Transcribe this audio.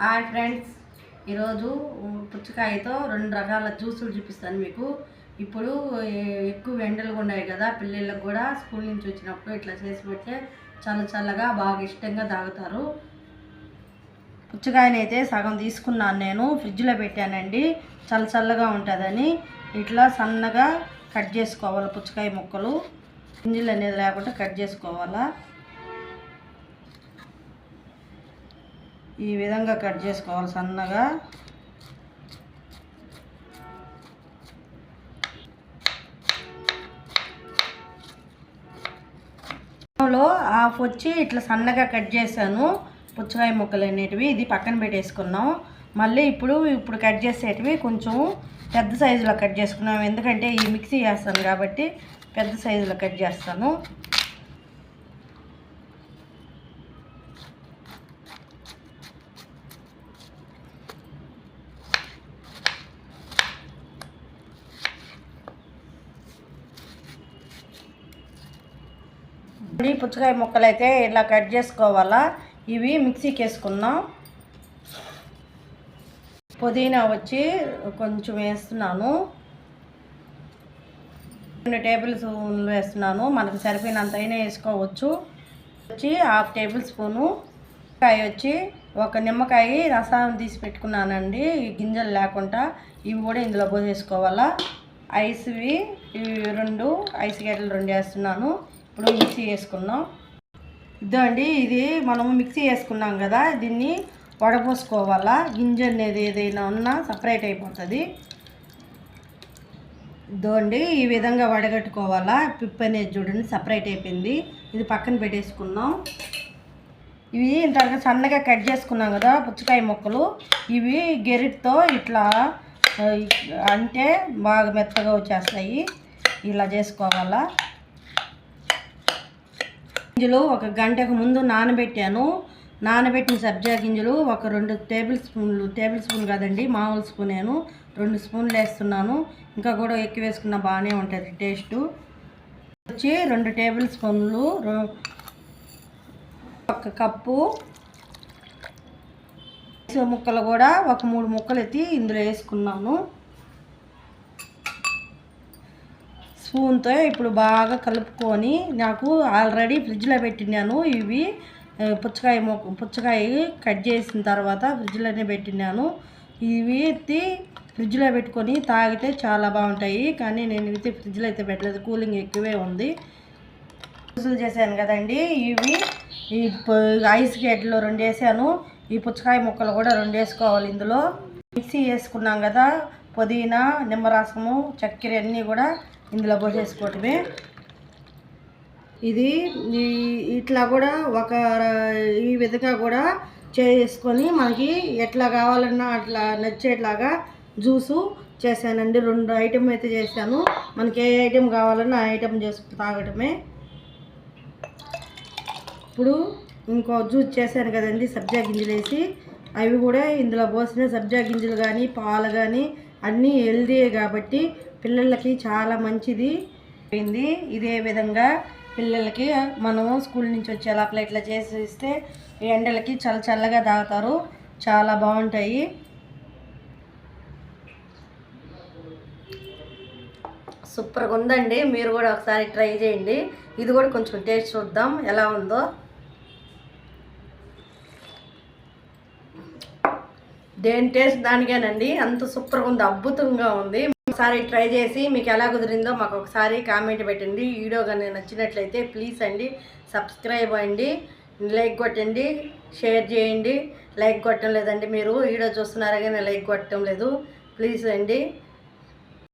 Hi friends. ఈరోజు పుచ్చకాయతో రెండు రకాల జ్యూసులు చూపిస్తాను మీకు. ఇప్పుడు ఎక్కువ ఎండలు ఉన్నాయి కదా పిల్లలకు కూడా స్కూల్ నుంచి వచ్చినప్పుడు ఇట్లా చేసి పెడితే చల్ల చల్లగా బాగా ఇష్టంగా తాగుతారు. పుచ్చకాయని అయితే సగం తీసుకున్నాను నేను. ఫ్రిడ్జ్లో పెట్టానండి. చల్ల చల్లగా ఉంటుందని. ఇట్లా సన్నగా కట్ చేసుకోవాలి పుచ్చకాయ ముక్కలు. గింజలు అనేది లేకుండా కట్ చేసుకోవాలా. ఈ విధంగా కట్ చేసుకోవాలి సన్నగా. లో హాఫ్ వచ్చి ఇట్లా సన్నగా కట్ చేశాను. పుచ్చకాయ ముక్కలు అనేటివి ఇది పక్కన పెట్టేసుకున్నాం. మళ్ళీ ఇప్పుడు ఇప్పుడు కట్ చేసేటివి కొంచెం పెద్ద సైజులో కట్ చేసుకున్నాం. ఎందుకంటే ఈ మిక్సీ చేస్తాను కాబట్టి పెద్ద సైజులో కట్ చేస్తాను. ఈ పుచ్చకాయ ముక్కలు అయితే ఇలా కట్ చేసుకోవాలా? ఇవి మిక్సీకి వేసుకుందాం పుదీనా వచ్చి కొంచెం వేస్తున్నాను. రెండు టేబుల్ స్పూన్లు వేస్తున్నాను. మనకు సరిపోయినంత అయినా వేసుకోవచ్చు. వచ్చి హాఫ్ టేబుల్ స్పూను. కాయ వచ్చి ఒక నిమ్మకాయ రసాన్ని తీసి పెట్టుకున్నానండి. గింజలు లేకుండా ఇవి కూడా ఇందులో పోసేసుకోవాలా? ఐస్వి ఇవి రెండు ఐస్ గడ్డలు రెండు వేస్తున్నాను. ఇప్పుడు మిక్సీ వేసుకుందాం ఇదో అండి ఇది మనం మిక్సీ వేసుకున్నాం కదా దీన్ని వడపోసుకోవాలా? గింజ అనేది ఏదైనా ఉన్నా సపరేట్ అయిపోతుంది. ఇదో అండి ఈ విధంగా వడగట్టుకోవాలా? పిప్ అనేది చూడండి సపరేట్ అయిపోయింది. ఇది పక్కన పెట్టేసుకున్నాం. ఇవి ఇంతగా సన్నగా కట్ చేసుకున్నాం కదా పుచ్చకాయ ముక్కలు. ఇవి గెరిటితో ఇట్లా అంటే బాగా మెత్తగా వచ్చేస్తాయి. ఇలా చేసుకోవాలా? గింజలు ఒక గంటకు ముందు నానబెట్టాను. నానబెట్టిన సబ్జా గింజలు ఒక రెండు టేబుల్ స్పూన్లు టేబుల్ స్పూన్ కాదండి మామూలు స్పూన్ నేను రెండు స్పూన్లు వేస్తున్నాను. ఇంకా కూడా ఎక్కువ వేసుకున్నా బాగానే ఉంటుంది టేస్టు. వచ్చి రెండు టేబుల్ స్పూన్లు ఒక కప్పు ముక్కలు కూడా ఒక మూడు ముక్కలు ఎత్తి ఇందులో వేసుకున్నాను. స్పూన్తో ఇప్పుడు బాగా కలుపుకొని నాకు ఆల్రెడీ ఫ్రిడ్జ్లో పెట్టినాను. ఇవి పుచ్చకాయ మొక్క పుచ్చకాయ కట్ చేసిన తర్వాత ఫ్రిడ్జ్లోనే పెట్టినాను. ఇవి ఎత్తి ఫ్రిడ్జ్లో పెట్టుకొని తాగితే చాలా బాగుంటాయి. కానీ నేను అయితే ఫ్రిడ్జ్లో అయితే పెట్టలేదు. కూలింగ్ ఎక్కువే ఉంది. జ్యూసులు చేశాను కదండి. ఇవి ఈ ఐస్ గేట్లో రెండు వేసాను. ఈ పుచ్చకాయ ముక్కలు కూడా రెండు వేసుకోవాలి ఇందులో. మిక్సీ వేసుకున్నాం కదా పుదీనా నిమ్మరసము చక్కెర అన్నీ కూడా ఇందులో పోసేసుకోవటమే. ఇది ఇట్లా కూడా ఒక ఈ విధంగా కూడా చేసుకొని మనకి ఎట్లా కావాలన్నా అట్లా నచ్చేట్లాగా జ్యూసు చేశానండి. రెండు ఐటెం అయితే చేశాను. మనకి ఏ ఐటెం కావాలన్నా ఆ ఐటెం చేసుకు తాగటమే. ఇప్పుడు ఇంకో జ్యూస్ చేశాను కదండి సబ్జా గింజలు వేసి. అవి కూడా ఇందులో పోసిన సబ్జా గింజలు కానీ పాలు కానీ అన్నీ హెల్దీ కాబట్టి పిల్లలకి చాలా మంచిది. అయింది ఇదే విధంగా పిల్లలకి మనము స్కూల్ నుంచి వచ్చే లోపల ఇట్లా చేసి ఇస్తే ఎండలకి చల్ల చల్లగా తాగుతారు. చాలా బాగుంటాయి. సూపర్గా ఉందండి. మీరు కూడా ఒకసారి ట్రై చేయండి. ఇది కూడా కొంచెం టేస్ట్ చూద్దాం. ఎలా ఉందో. దేని టేస్ట్ దానికేనండి. అంత సూపర్గా ఉంది. అద్భుతంగా ఉంది. ఒకసారి ట్రై చేసి మీకు ఎలా కుదిరిందో మాకు ఒకసారి కామెంట్ పెట్టండి. వీడియో కానీ నచ్చినట్లయితే ప్లీజ్ అండి సబ్స్క్రైబ్ అండి లైక్ కొట్టండి షేర్ చేయండి. లైక్ కొట్టడం లేదండి మీరు వీడియో చూస్తున్నారా కానీ లైక్ కొట్టడం లేదు. ప్లీజ్ అండి.